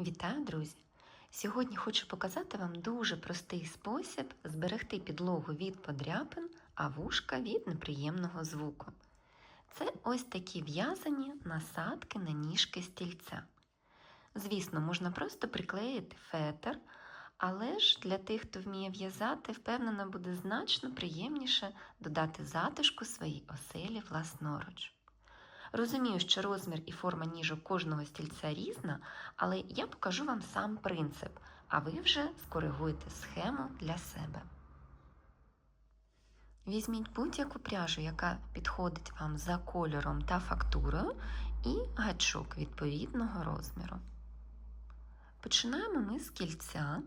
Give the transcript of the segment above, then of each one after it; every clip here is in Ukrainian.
Вітаю, друзі! Сьогодні хочу показати вам дуже простий спосіб зберегти підлогу від подряпин, а вушка від неприємного звуку. Це ось такі в'язані насадки на ніжки стільця. Звісно, можна просто приклеїти фетр, але ж для тих, хто вміє в'язати, впевнено, буде значно приємніше додати затишку своїй оселі власноруч. Розумію, що розмір і форма ніжок кожного стільця різна, але я покажу вам сам принцип, а ви вже скоригуєте схему для себе. Візьміть будь-яку пряжу, яка підходить вам за кольором та фактурою, і гачок відповідного розміру. Починаємо ми з кільця.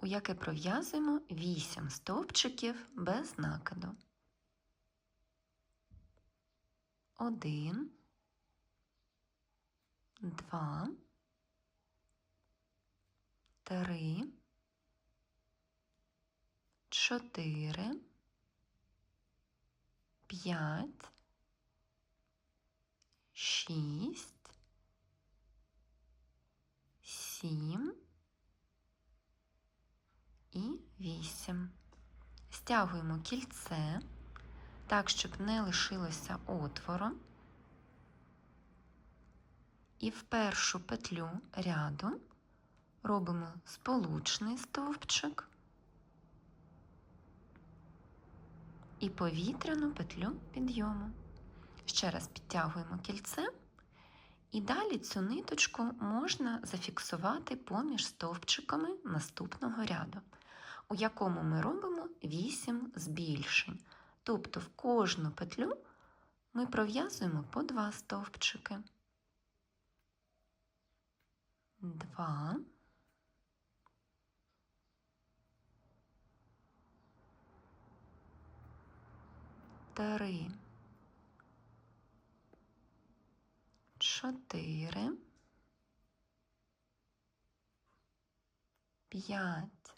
у яке пров'язуємо 8 стовпчиків без накиду. 1, 2, 3, 4, 5, 6, Стягуємо кільце так, щоб не лишилося отвору. І в першу петлю ряду робимо сполучний стовпчик і повітряну петлю підйому. Ще раз підтягуємо кільце, і далі цю ниточку можна зафіксувати поміж стовпчиками наступного ряду у якому ми робимо 8 збільшень. Тобто в кожну петлю ми пров'язуємо по 2 стовпчики. 2, три, чотири, п'ять,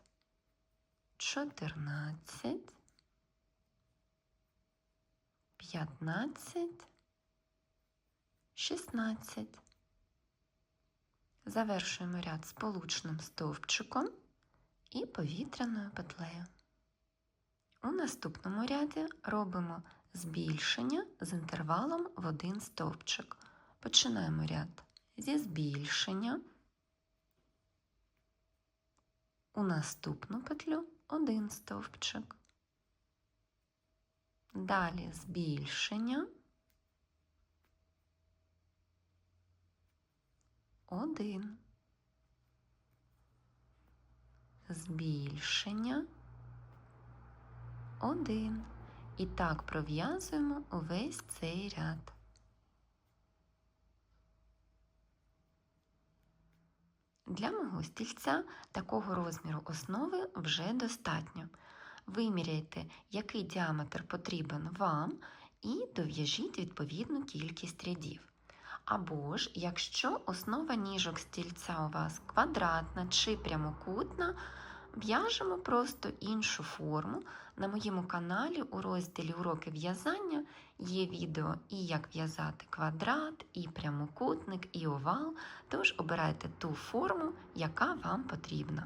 чотирнадцять, п'ятнадцять, шістнадцять. Завершуємо ряд сполучним стовпчиком і повітряною петлею. У наступному ряді робимо збільшення з інтервалом в один стовпчик. Починаємо ряд зі збільшення. У наступну петлю один стовпчик. Далі збільшення. Один. Збільшення. Один. І так пров'язуємо увесь цей ряд. Для мого стільця такого розміру основи вже достатньо. Виміряйте, який діаметр потрібен вам, і дов'яжіть відповідну кількість рядів. Або ж, якщо основа ніжок стільця у вас квадратна чи прямокутна, В'яжемо просто іншу форму. На моєму каналі у розділі Уроки в'язання є відео і як в'язати квадрат, і прямокутник, і овал, тож обирайте ту форму, яка вам потрібна.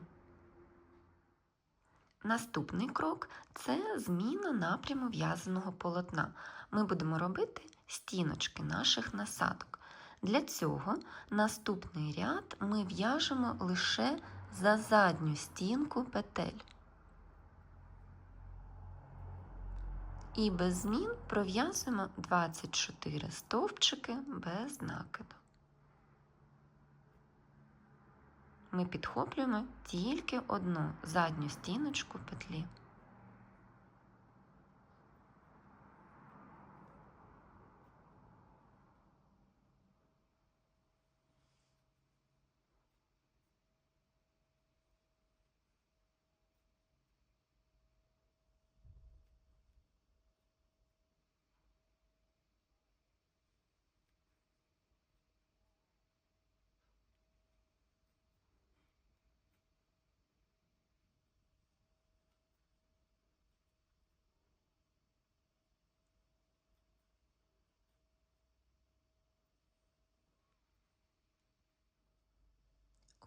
Наступний крок це зміна напряму в'язаного полотна. Ми будемо робити стіночки наших насадок. Для цього наступний ряд ми в'яжемо лише за задню стінку петель. І без змін пров'язуємо 24 стовпчики без накиду. Ми підхоплюємо тільки одну задню стіночку петлі.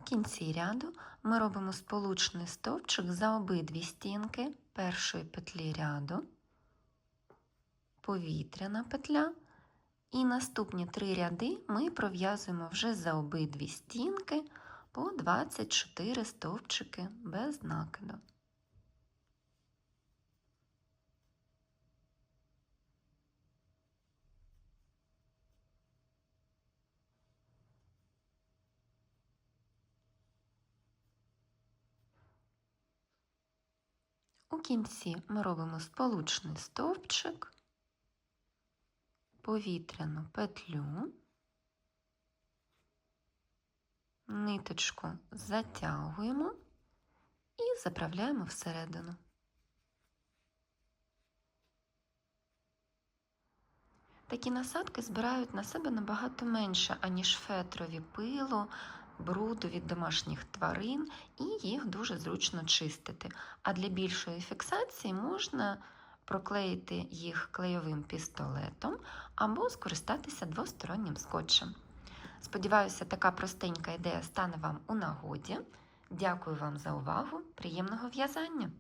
Кінці ряду ми робимо сполучний стовпчик за обидві стінки першої петлі ряду, повітряна петля, і наступні три ряди ми пров'язуємо вже за обидві стінки по 24 стовпчики без накиду. У кінці ми робимо сполучний стовпчик, повітряну петлю, ниточку затягуємо і заправляємо всередину. Такі насадки збирають на себе набагато менше, аніж фетрові пилу, бруду від домашніх тварин, і їх дуже зручно чистити. А для більшої фіксації можна проклеїти їх клейовим пістолетом або скористатися двостороннім скотчем. Сподіваюся, така простенька ідея стане вам у нагоді. Дякую вам за увагу. Приємного в'язання!